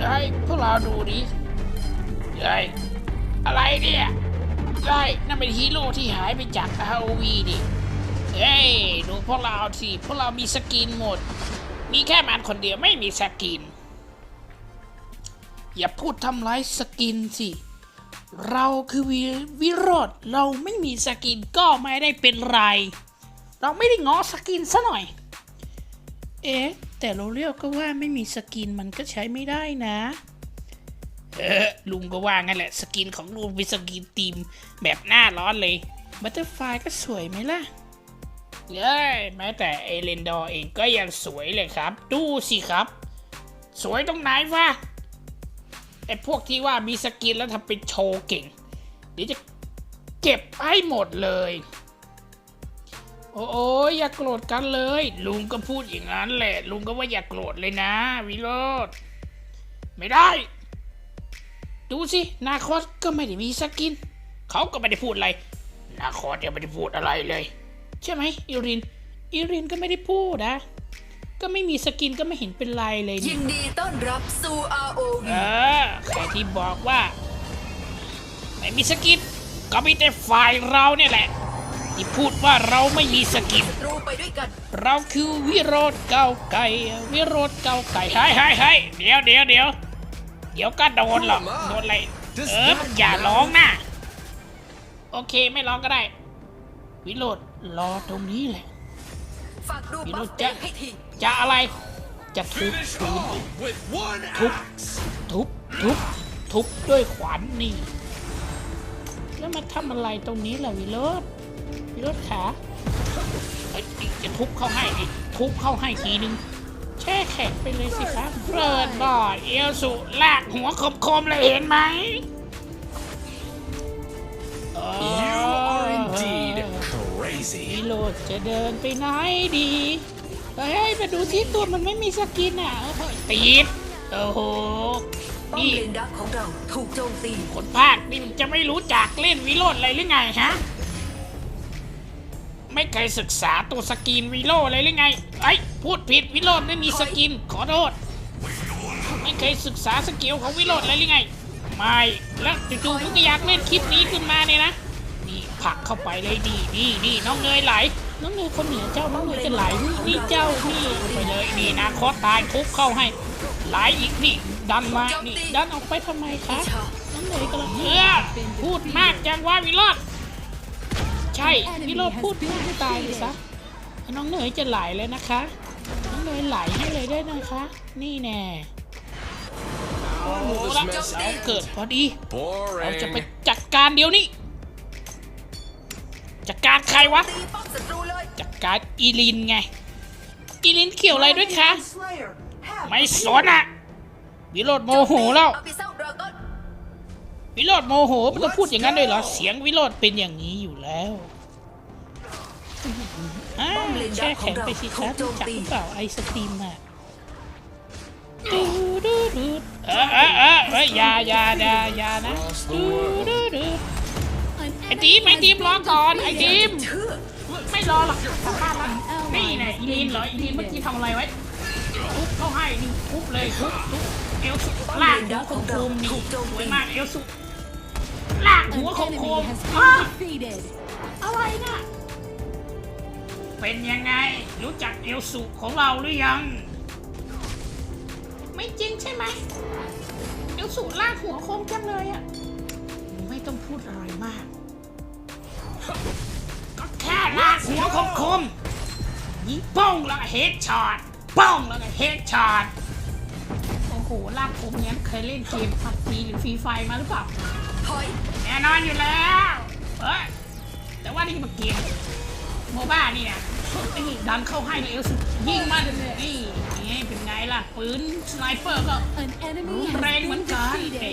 เฮ้พวกเราดูดิเฮ้ยอะไรเนี่ยเฮ้นั่นเป็นฮีโร่ที่หายไปจาก ROV ดิเฮ้ยดูพวกเราสิพวกเรามีสกินหมด มีแค่มันคนเดียวไม่มีสกิน อย่าพูดทำร้ายสกินสิ เราคือวิวโรธเราไม่มีสกินก็ไม่ได้เป็นไร เราไม่ได้ง้อสกินซะหน่อย เอ๊ะ แต่เราเรียกก็ว่าไม่มีสกินมันก็ใช้ไม่ได้นะ เออลุงก็ว่างั้นแหละสกินของลุงเป็นสกินทีมแบบหน้าร้อนเลยบัตเตอร์ไฟก็สวยไหมล่ะเย้ยแม้แต่เอเลนดอร์เองก็ยังสวยเลยครับ ดูสิครับ สวยตรงไหนวะไอพวกที่ว่ามีสกินแล้วทำเป็นโชว์เก่ง เดี๋ยวจะเก็บให้หมดเลย โอ้โอ้ยอย่าโกรธกันเลย ลุงก็พูดอย่างนั้นแหละ ลุงก็ว่าอย่าโกรธเลยนะ วิโรธไม่ได้ ดูสิ นาคอสก็ไม่ได้มีสกิน เขาก็ไม่ได้พูดอะไร นาคอสยังไม่ได้พูดอะไรเลย ใช่ไหมอิริน อิรินก็ไม่ได้พูดนะ ก็ไม่มีสกินก็ไม่เห็นเป็นไรเลยยินี่นดีต้อนรับสู่ ROV เออใครที่บอกว่า ไม่มีสกินก็มีแต่ฝ่ายเราเนี่ยแหละ ที่พูดว่าเราไม่มีสกินศัตรูไปด้วยกัน เราคือวิโรธเก้าไก่วิโรธเก้าไก่ให้ให้ให้เดี๋ยวเดี๋ยวเดี๋ยวเดี๋ยวก็โดนหรอกโดนอะไรเอออย่าร้องนะโอเคไม่ร้องก็ได้ วิโรธรอตรงนี้แหละฝากดูพี่บันุฟชแดจะงให้ทีจะอะไร จะทุบ Finish ทุบ off with one ทุบ axe. ทุบทุบทุบด้วยขวานนี่แล้วมาทำอะไรตรงนี้ล่ะวิโรธ วิโรธขาเอ้ยจะทุบเข้าให้ดิทุบเข้าให้ทีนึง แช่แข็งไปเลยสิครับเปิดบ่อยเอลสุลากหัวคมๆเลยเห็นไหมเออ You are indeed crazy. วิโรธจะเดินไปไหนดีเฮ้ยมาดูที่ตัวมันไม่มีสกินอะเฮ้ยตีดโอ้โหป้อมนี่เลนดักของเราถูกโจมตีคนภาคนี่มันจะไม่รู้จักเล่นวิโรดอะไรหรือไงฮะ ไม่เคยศึกษาตัวสกินวิโรดอะไรหรือไงไอ้พูดผิดวิโรดไม่มีสกินขอโทษ ไม่เคยศึกษาสกิลของวิโรดอะไรหรือไง ไม่แล้วจู่ๆมึงก็อยากเล่นคลิปนี้ขึ้นมาเนี่ยนะนี่ผักเข้าไปเลยดีนี่นี่น้องเนยไหล น้องเนยคนเหนือเจ้าน้องเนยจะไหลนี่เจ้านี่ไปเลยนี่นะคอตายทุบเข้าให้ไหลอีกนี่ดันมานี่ดันออกไปทำไมคะน้องเนยกำลังเออพูดมากจังว่าวิโรด ใช่วิโรดพูดมากให้ตายเลยซะน้องเนยจะไหลเลยนะคะ น้องเนยไหลให้เลยได้นะคะ นี่แน่เอาละเสาเกิดพอดีเราจะไป Boring. จัดการเดี๋ยวนี้จัดการใครวะตีป้อมศัตรูเลยจัดการอีลินไง อีลินเกี่ยวอะไรด้วยคะ ไม่สนอะวิโรดโมโหแล้ว วิโรดโมโหมันต้องพูดอย่างนั้นด้วยเหรอ เสียงวิโรดเป็นอย่างนี้อยู่แล้วอแช่แข็งไปสิครับจักรือเปล่าไอศครีมอะดูดูดูเออเออเออเฮ้ยยายายายานะดูดูดูไอทีมไอทีมรอก่อนไอทีมไม่รอหรอกกลับบ้านละนี่แน่อีลีนเหรออีลีนเมื่อกี้ทำอะไรไว้ทุบเข้าให้นี่ทุบเลยทุบทุบเอลสุลากหัวคมคมๆนี่สวยมากเอลสุ ลากหัวคมคมๆอ้าอะไรน่ะ เป็นยังไง รู้จักเอลสุของเราหรือยัง ไม่จริงใช่ไหมเอลสุลากหัวคมจังเลยอะไม่ต้องพูดอะไรมาก ก็แค่ลากหัวคมคมๆยิงป้องแล้วก็เฮดช็อตป้องแล้วก็เฮดช็อตโอ้โหลากผมงั้นเคยเล่นเกมพับจีหรือฟรีไฟมาหรือเปล่า ถอยแน่นอนอยู่แล้วเอ้ยแต่ว่านี่มันเกมโมบ้านี่นะนี่ดันเข้าให้ในเอลสุดยิงมาเลยนี่นี่เป็นไงล่ะปืนสไนเปอร์ก็ An enemy แรง has เหมือน been กันนี่ defeated.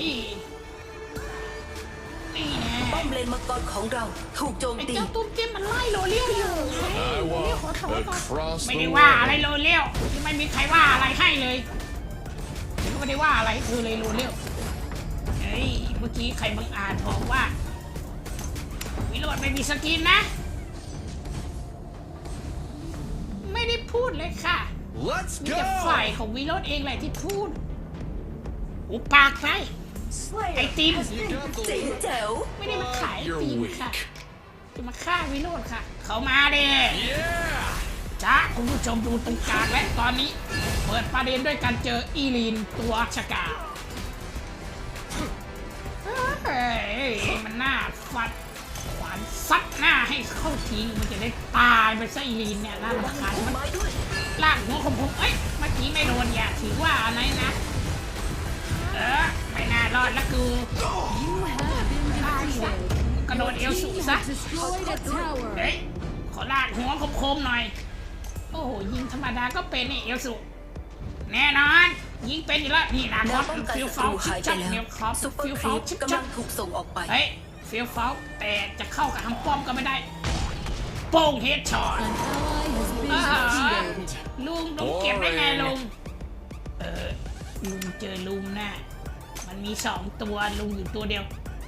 นี่แน่ป้อมเลนมังกรของเราถูกโจมไอ้ตีเจ้าตุ้มเกมมันไล่โรเลี้ยวอยู่ I โรเลี้ยว walk ขอโทษก่อน across ไม่ the ได้ว่าอะไร world. โรเลี้ยวไม่มีใครว่าอะไรให้เลยฉันก็ไม่ได้ว่าอะไรเธอเลยโรเลี้ยวเฮ้ย เมื่อกี้ใครบังอาจบอกว่า วิโรจน์ไม่มีสกินนะ ไม่ได้พูดเลยค่ะ Let's มีแต่ฝ่าย go. ของวิโรจน์เองแหละที่พูดอุปากไปไอติม You got the เจ๋งแจ๋วไม่ได้มาขายไอ You're ติม weak. ค่ะจะมาฆ่าวิโรดค่ะ เขามาเด้ Yeah! จ้าคุณผู้ชมดูตรงกลางและตอนนี้ เปิดประเด็นด้วยการเจออีลีนตัวชะกา หน้าฟัดขวานซัดหน้าให้เข้าทีมันจะได้ตายไปซะอีลีนเนี่ยน่ารำคาญมันลากหัวของผมเอ้ยเมื่อกี้ไม่โดนอย่าถือว่าอะไรนะเออไม่น่ารอดละกูตายซะกระโดดเอวสูงซะเฮ้ยขอลากหัวคมๆหน่อย โอ้โหยิงธรรมดาก็เป็นนี่เอลสุแน่นอนยิงเป็นอยู่แล้วนี่นะครับป้องกันฟิลฟารูหายไปชัดแล้เนีวยครับซุปเปอฟิลฟารีปชัดกำชัลังถูกส่งออกไปเฮ้ย ฟิลฟาแต่จะเข้ากับทางป้อมก็ไม่ได้โป้งเฮดช็อต An ally has been อ่า defeated. ลุงลุงเก็บได้ไงลุง เออ ลุงเจอลุงน่ะ มันมีสองตัวลุงอยู่ตัวเดียว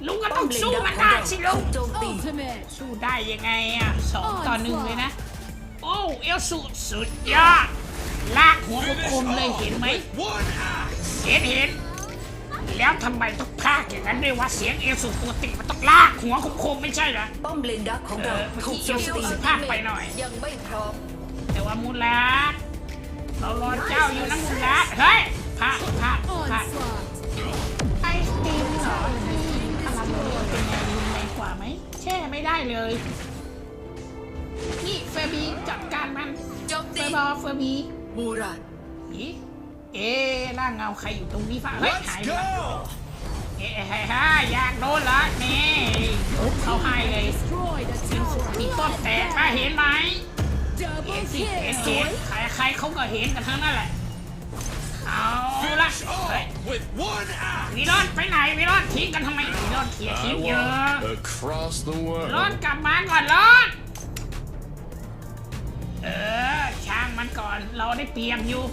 ลุงก็ป้ต้ออมงเลนสู้ดักมันของได้เราสิลุถูงกโจมตี Ultimate. สู้ได้ยังไงอะสองต่อหนึ่งเลยนะ โอ้เอลสุดสุดยอดลากหัวคมๆเลยเห็นไหม One axe! เห็นเห็น แล้วทำไมต้องพากอย่างนั้นด้วยว่าเสียงเอลสุดปกติมันต้องลากหัวคมๆไม่ใช่เหรอ ป้อมเลนดักของเราเออเมื่อกี้ถูกโจมตีเอลสูพลาดไปหน่อย ยังไม่พร้อมแต่ว่ามูลาดเรารอเจ้าอยู่นะมูลาดเฮ้ยพลาดพลาดพลาด Onslaught. ไอติมเหรอนี่พลังโรยเป็นไงรุนแรงกว่าไหมแช่ไม่ได้เลย นี่เฟอร์บีจัดการมันโจมเฟตีอร์บอเฟอร์บีมูราดอี เอ๊ะร่างเงาใครอยู่ตรงนี้ฟ้าเฮ้ย Let's หายไปละ go! เอ๊ะเฮ้ยเฮ้ยอยากโดนละนี่ทุบเขาให้เลย Destroyed a มี tower. ต้นแตกมาเห็นไหมเห็ Double นสิเห็นเห็ kill. นใครใครเขาก็เห็นกันทั้งนั้นแหละเอาละ Finish เฮ้ย off with one axe! วิโรอดไปไหนวิโรอดทิ้งกันทำไมวิโรอดเขีย I ทิ้งเยอะ want across the รอด world. กลับมาก่อนรอดเออช่างมันก่อนเราได้เปรียบอยู่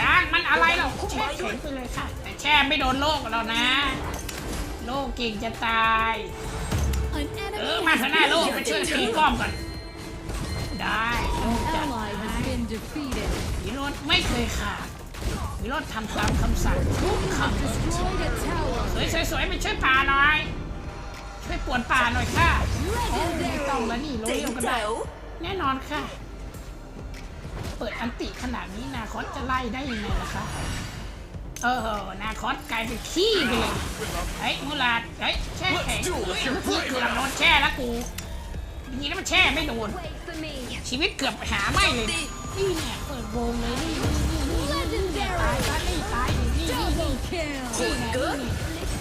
ช่างมันอะไรเราแช่แข็งไปเลยค่ะ แต่แช่ไม่โดนโลกเรานะ โลกเก่งจะตาย An เออ enemy มาเถอะหน้า has โลก been ไปช่วยตี defeated. ป้อมก่อน ได้โลกจัด Ally has been defeated. วิโรธไม่เคยขาดวิโรธทำตามคำสั่งทุกคำ Destroyed a tower. สวยสวยสวยไปช่วยป่าหน่อย ช่วยปวดป่าหน่อยค่ะไม่ต้องแล้วนี่โรเจ๋เรีงยวก็ได้แจ๋วแน่นอนค่ะ เปิดอันติขนาดนี้นาคอสจะไล่ได้ยังไงล่ะคะเออนาคอสกลายเป็นขี้ไปเลยเฮ้ยมูลาดเฮ้ยแช่แข็ง Let's do it เฮ้ with ย your เกือบ brave โดนแช่แล้วกูอย่างนี้แล้วมันแช่ไม่โดนชีวิตเกือบหาไม่เลยนะนี่เนี่ยเปิดวงเลยนี่นี่นี่นี่ตาย Legendary. ตายนี่ตายนี่นี่นี่ Double kill. นี่ไงนี่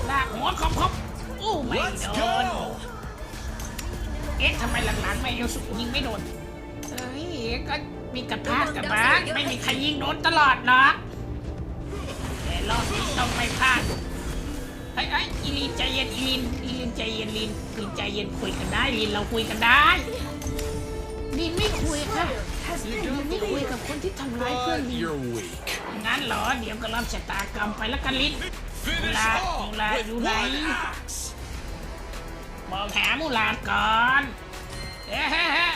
ลากหัวครบครบโอ้ไม่ Let's โดน go! เอ๊ะทำไมหลังๆไม่เอลสุยิงไม่โดนเอ้ยก็ มีกระพากกับบ้างไม่มีใครยิงโดนตลอดหรอกแต่รอบนี้ต้องไม่พลาดไอ้ไอ้ยอีลินใจเย็นอีลินอีลินใจเย็นลินลินใจเย็นคุยกันได้ลินเราคุยกันได้ลินไม่คุยค่ะลินไม่คุยกับคนที่ทำร้ายเพื่อน But ลิน you're weak. งั้นเหรอเดี๋ยวก็รับชะตากรรมไปแล้วกันลิน Finish La- off la- with la- one axe! มองหามูลาดก่อนเอ๊ะฮะฮะ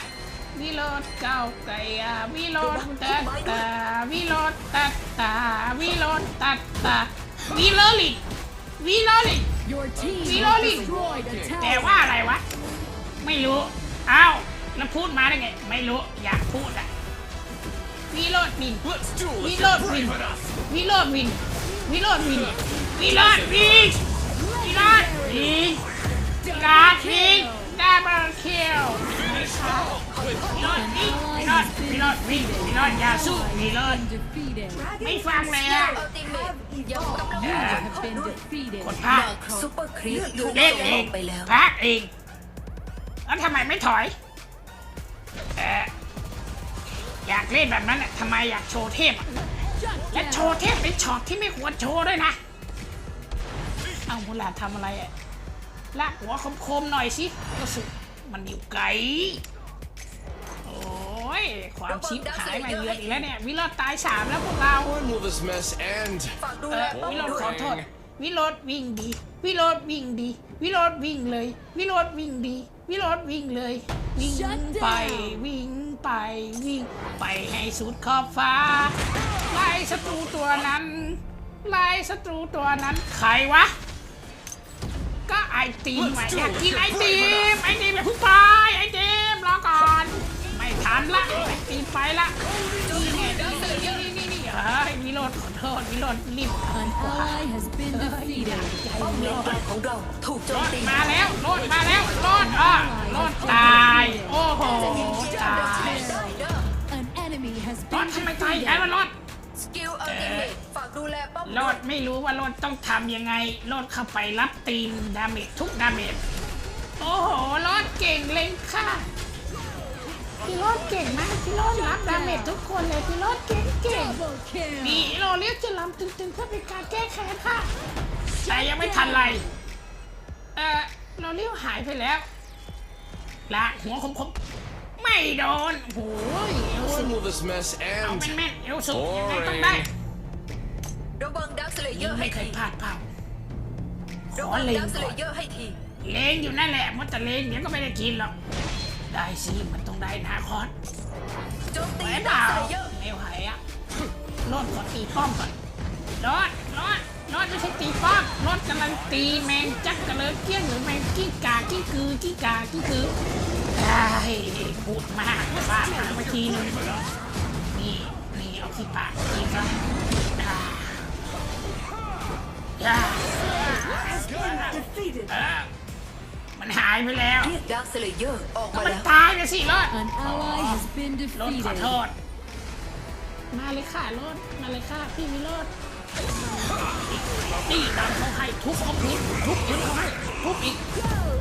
วิโรดเก้าไก่อะวิโรดตัดตาวิโรดตัดตาวิโรดตัดตาวิโรลิกวิโรลิก Your team We has rolling. destroyed a แต่ tower. ว่าอะไรวะ ไม่รู้อ้าวแล้วพูดมาได้ไง ไม่รู้ อยากพูดอะวิโรดวิน Let's do it วิ if โร you're ดวิน brave enough! วิโรดวินวิโรดวินวิโรดวินวิโรดวินการ์ดวินดับเบิลคิล Finish off with วิโรดวินวิโรดวิโรดวินวิโรดอย่าสู้วิโรด Defeated. ไม่ฟังเลยอะอัลติเมทยังกำลัง You have been defeated. กดพลาดซุปเปอร์ครีปถูกเล่นเองไปแล้วพักเองแล้วทำไมไม่ถอยเอออยากเล่นแบบนั้นอะทำไมอยากโชว์เทพอะและโชว์เทพเป็นช็อตที่ไม่ควรโชว์ด้วยนะ เอามูลาทำอะไรอะลากหัวคมๆหน่อยสิก็สุ มันอยู่ไกล โอ้ย ความชิบหายมาเยือนอีกแล้วเนี่ย วิโรจน์ตายสามแล้วพวกเรา When will this mess end? ฝากดูเอแลอป้อมวิโรจน์ด้วขอยโทษ วิโรจน์วิ่งดี วิโรจน์วิ่งดี วิโรจน์วิ่งเลย วิโรจน์วิ่งดี วิโรจน์วิ่งเลย วิ่ง Shut down ไป วิ่งไป วิ่งไปให้สุดขอบฟ้า ไล่ศัตรูตัวนั้นลายศัตรูตัวนั้น ใครวะก็ไอ ติมอะอยากกินไอติมไอติมอย่าเพิ่งไปไอติมรอก่อน ไม่ทันละไอติมไปละนี่ไงนี่นี่นี่นี่เฮ้ยมีรถขอโทษมีรถรีบ An ally has been defeated. ป้อมเลนกลางของเราถูกโจรมถตีมาแล้วรถมาแล้วรถอะรถตาย โอ้โหตาย An enemy has รถ been ทำไมตายแค่ defeated. ว่ารถสกิล ดูแลป้อมรถไม่รู้ว่ารถต้องทำยังไงรถเข้าไปรับตีนดาเมจทุกดาเมจโอ้โหรถเก่งเลยค่ะพี่รถเก่งมากพี่รถรับดาเมจทุกคนเลยพี่รถเก่งเก่ง Double kill. นี่เราเรียกจะลำตึงๆเพื่อเป็นการแก้แค้นค่ะแต่ยังไม่ทันไรเออเราเรียกหายไปแล้วละหัวคมๆไม่โดนโอ้ยเอลสุ Assemble this mess เอา and เป็นแม่นเอลสุยังไงต้องได้ ระวังดักสเลเยอร์ให้ไม่เคทียพลาดเปล่าขระอวังเล็งดักสก่เลอนเยอร์ให้ทีเลงอยู่นั่นแหละมันแต่เลงเดี๋ยวก็ไม่ได้กินหรอก ได้สิมันต้องได้นาคอนโจมไหตีวเปดัล่ากสเลเยอร์ไม่ไหวอะรถขอตีป้อมก่อนรถรถรถไม่ใช่ตีป้อมรถกำลังตีแมงจักกระเลยเกี้ยงหรือแมงกิ้งกากิ้งคือกิ้งกากิ้งคือได้พูดมากบ้าหางไปทีนึงนี่นี่เอาขี้ปากกินซะอ่าอ่าเออ มันหายไปแล้วกดักสเลเยอร์ออกก็มามันแล้ว ตายนะสิรถ An ally has been รถขอโท defeated. ษมาเลยค่ะรถมาเลยค่ะพี่มีรถนี่ดันเขาให้ทุบเขาพื้นทุบพื้นเขาให้ทุบอีก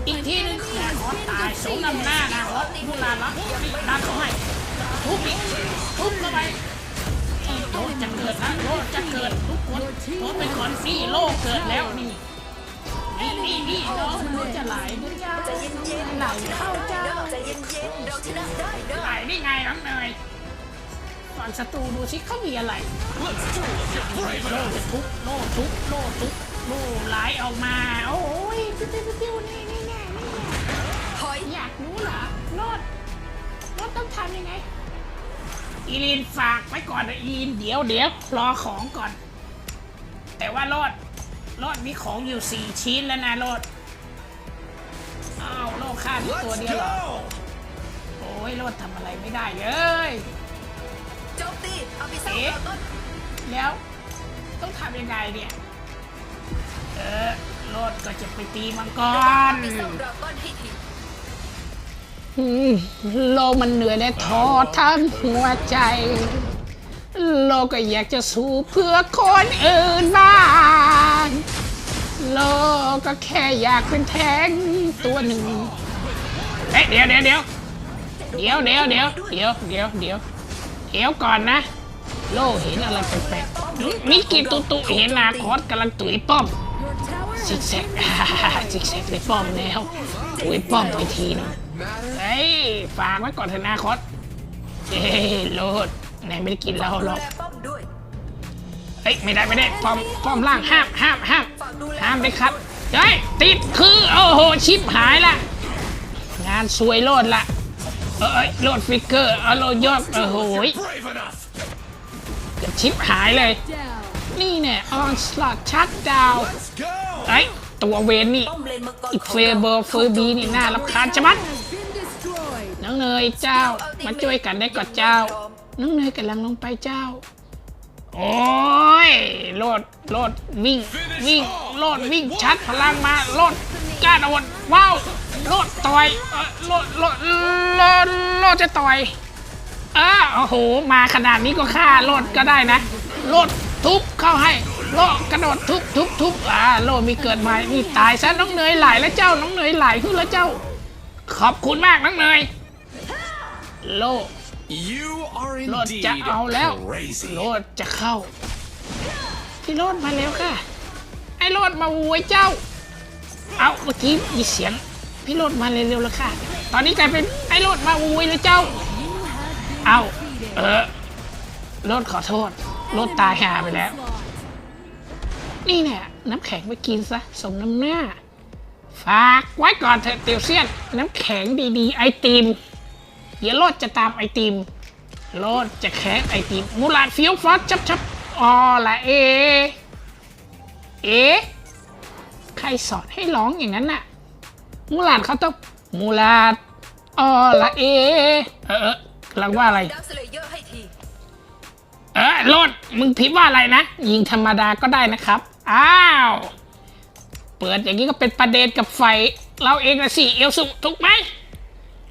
อีกทีหนึงนาคอตายสมนำหน้านาคอสพูดลาละนี่ดันเขาให้ทุบอีกทุบเข้าไป โลดจะเกิดนะโลดจะเกิดทุกคนโลดไปก่อนนี่โลกเกิดแล้วนี่นี่นี่นี่น้องมันจะไหลด้วยจ้าใจเย็นไหลเข้าจ้าเด้อใจเย็นเราชนะได้เด้อไหลได้ไงน้องเนยฝั่งศัตรูดูสิเขามีอะไรโล่ enough. จะทุบโล่ทุบโล่ทุบโล่ไหลออกมาโอ้ยปิ้วปิ้วปิ้วนี่นี่แน่นี่แน่อยากรู้เหรอโลดโลดต้องทำยังไง อีลีนฝากไว้ก่อนนะอีลีนเดี๋ยวเดี๋ยวรอของก่อน แต่ว่าโลดโลดมีของอยู่สี่ชิ้นแล้วนะโลดอ้าวโลดฆ่าที่ตัว Let's เดียวเหรอ go. โอ้ยโลดทำอะไรไม่ได้เลยโจมตีเอาไปสร้างเอ๊ะดราก้อนแล้วต้องทำยังไงเนี่ย เออโลดก็จะไปตีมังกระวังรเอาไปสร้างดราก้อนให้ที โลกมันเหนื่อยและท้อทั้งหัวใจ โลกก็อยากจะสู้เพื่อคนอื่นบ้างโลกก็แค่อยากเป็นแทงตัวหนึ่งเฮ้ยเดี๋ยวเดี๋ยวเดี๋ยวเดี๋ยวเดี๋ยวเดี๋ยวเดี๋ยวเดี๋ยวเดี๋ยวเดี๋ยวก่อนนะ โลกเห็นอะไรแปลกๆมิกิตุตุเห็นนาคอสกำลังตุ๋ยป้อม Your tower ซิ has กแซกซิกแซกไปป้อมแล้วตุ๋ยป้อมไปทีนึง เฮ้ยฝากไว้ก่อนเถอะนาคอสเอ้ยโลดไหนไม่ได้กินเราหรอก ป้อมด้วย เฮ้ยไม่ได้ไม่ได้ป้อมป้อมล่างห้ามห้ามห้ามห้ามเลยครับเฮ้ยติดคือโอ้โหชิปหายละ งานซวยโลดละเอ้ยโลดฟิกเกอร์เอาโลดยอดโอ้โหยเกือบชิปหายเลย นี่เนี่ยออนสลอตชัดดาว Let's go. เฮ้ยตัวเวนนี่อีกเฟเบอร์เฟอร์บีนี่น่ารำคาญจะมัด เนยเจ้า มาช่วยกันได้ก่อนเจ้า น้องเนยกำลังลงไปเจ้า โอ้ยโลดโลดวิ่ง วิ่งโลดวิ่งชัดพลังมาโลดกล้าโดนว้าวโลดต่อยเออโลดโลดโลดโลดจะต่อยอ้าโอ้โห มาขนาดนี้ก็ฆ่าโลดก็ได้นะโลดทุบเข้าให้โลดกระโดดทุบทุบทุบอ่าโลดมีเกิดใหม่นี่ตายซะน้องเนยไหลแล้วเจ้าน้องเนยไหลขึ้นแล้วเจ้า ขอบคุณมากน้องเนย โลด You are โลด indeed จะเอาแล้ว crazy. โลดจะเข้า พี่โลดมาแล้วค่ะ ไอ้โลดมาโวยเจ้า เอาเมื่อกี้มีเสียง พี่โลดมาเร็วๆแล้วค่ะ ตอนนี้กลายเป็นไอ้โลดมาโวยเลยเจ้า เอาเออโลดขอโทษโลดตายหาไปแล้ว นี่เนี่ยน้ำแข็งไปกินซะสมน้ำหน้า ฝากไว้ก่อนเถอะเตียวเซียน น้ำแข็งดีๆ ไอติม เดี๋ยวโลดจะตามไอติม โลดจะแคะไอติมมูลาดเฟี้ยวฟ้าชับชับอ๋อละเอ เอ ใครสอนให้ร้องอย่างนั้นน่ะ มูลาดเขาต้องมูลาดอ๋อละเอ เออเออกำลังว่าอะไร เออโลดมึงพิมพ์ว่าอะไรนะ ยิงธรรมดาก็ได้นะครับ อ้าว เปิดอย่างนี้ก็เป็นประเด็นกับไฟ เราเองนะสิ เอลสุถูกไหม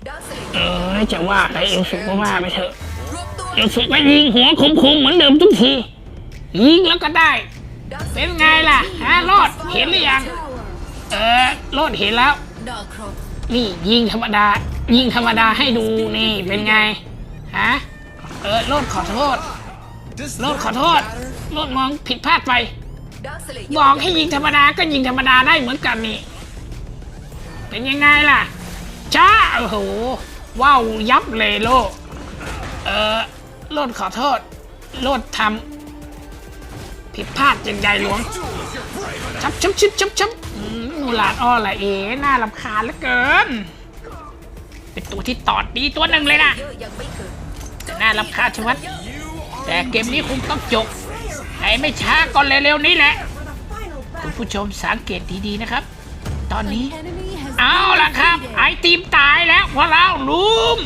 เลเยเออร์อจะว่าอะไรเอลสุก็ว่าไปเถอะรวบตัวเอลสุก็ยิงหัวคมๆเหมือนเดิมทุกที ยิงแล้วก็ได้ดักสเป็นไงล่ะฮะรอดเห็นหรือยัง เออรอดเห็นแล้วดาวครบนี่ยิงธรรมดา ยิงธรรมดาให้ดูนี่เป็นไงฮะเออโลดขอโทษ Does โลด that ขอโทษ matter? โลดมองผิดพลาดไปดักสเลเยอร์บอกให้ยิงธรรมดาก็ยิงธรรมดาได้เหมือนกันนี่ เป็นยังไงล่ะ จ้าโอ้โหว้าวยับเลยโลดเออโลดขอโทษ โลดทำผิดพลาดอย่างใหญ่หลวงชับชับชิบชับชับอืมมูหลาดอ้อละเอ๋น่ารำคาญเหลือเกิน เป็นตัวที่ตอดดีตัวหนึ่งเลยนะน่ารำคาญชะมัดแต่เกมนี้คงต้องจบไอ้ไม่ช้าก็เร็วๆนี้แหละ คุณผู้ชมสังเกตดีๆนะครับ ตอนนี้ เอาละครับ ไอตีมตายแล้วพอเราลุม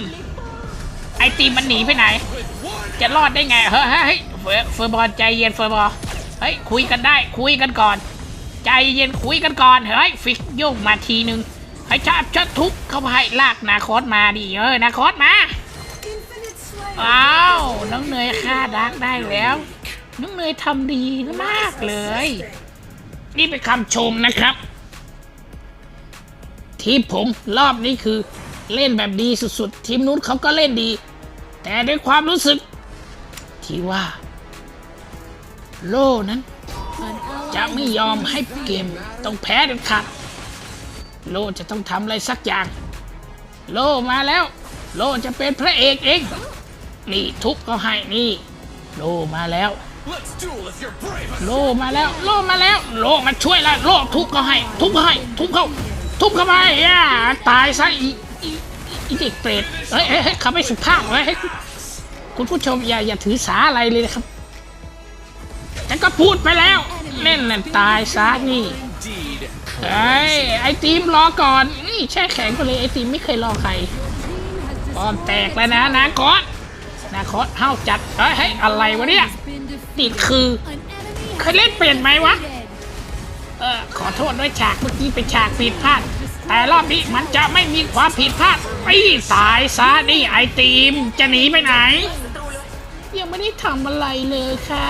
ไอตีมมันหนีไปไหน จะรอดได้ไง เฮ้ยเฮ้ยเฟอร์บอลใจเย็นเฟอร์บอลเฮ้ยคุยกันได้คุยกันก่อน ใจเย็นคุยกันก่อนเฮ้ยฟิกโยกมาทีหนึ่งให้ชาบชดทุบเข้าไปลากนาคอสมาดิเออนาคอสมาอ้าวน้องเนยฆ่าดักได้แล้ว น้องเนยทำดีมากเลย นี่เป็นคำชมนะครับ ทีมผมรอบนี้คือเล่นแบบดีสุดๆ ทีมนู้นเขาก็เล่นดี แต่ด้วยความรู้สึก ที่ว่า โล่นั้น จะไม่ยอมให้เกมต้องแพ้เด็ดขาดโลจะต้องทำอะไรสักอย่าง โลมาแล้ว โลจะเป็นพระเอกเองนี่ทุบก็ให้นี่ โลมาแล้ว โลมาแล้ว โลมาแล้ว โลมาช่วยแล้วโลทุบก็ให้ ทุบก็ให้ ทุบเข้า ทุบเข้าไปอ่าตายซะอีอีเด็กเปรตเฮ้ยเฮ้ยเฮ้ยเขาไม่สุภาพเว้ยเฮ้ยคุณผู้ชมอย่าอย่าถือสาอะไรเลยนะครับแต่ก็พูดไปแล้ว เล่นนั่นตายซะนี่ indeed. เฮ้ยไอติมรอก่อนนี่แช่แข็งไปเลยไอติมไม่เคยรอใครปอมแตกแล้วนะนาคอสนาคอสเฮ้าจัดเฮ้ยเฮ้ยอะไรวะเนี่ย been defeated. นี่คือ เคยเล่นเปลี่ยนไหมวะ เออขอโทษด้วยฉากเมื่อกี้เป็นฉากผิดพลาด แต่รอบนี้มันจะไม่มีความผิดพลาดไอ้ตายซะนี่ไอติมจะหนีไปไหน ยังไม่ได้ทำอะไรเลยค่ะ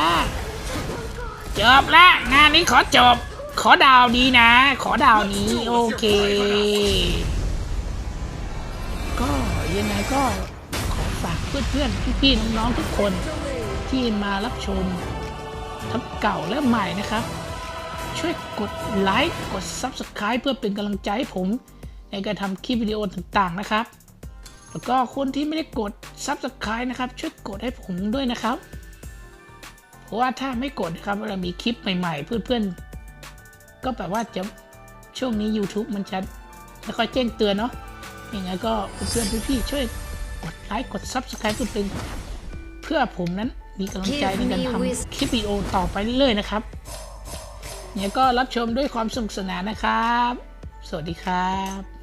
จบละงานนี้ขอจบ ขอดาวดีนะ ขอดาวนี้ โอเค ก็ยังไงก็ขอฝากเพื่อนๆพี่ๆน้องๆทุกคนที่มารับชมทั้งเก่าและใหม่นะครับ ช่วยกดไลค์กด Subscribe เพื่อเป็นกำลังใจให้ผม ในการทำคลิปวิดีโอต่างๆนะครับ แล้วก็คนที่ไม่ได้กด Subscribe นะครับ ช่วยกดให้ผมด้วยนะครับ เพราะว่าถ้าไม่กดนะครับเวลามีคลิปใหม่ๆ เพื่อนๆ ก็แบบว่าจะช่วงนี้ YouTube มันจะไม่ค่อยแจ้งเตือนเนาะยังไงก็เพื่อนๆพี่ๆช่วยกดไลค์กด Subscribe เพื่อเป็นเพื่อผมนั้นมีกำลังใจในการทำคลิปวิดีโอต่อไปเรื่อยๆนะครับ เนี่ยก็รับชมด้วยความสนุกสนานนะครับ สวัสดีครับ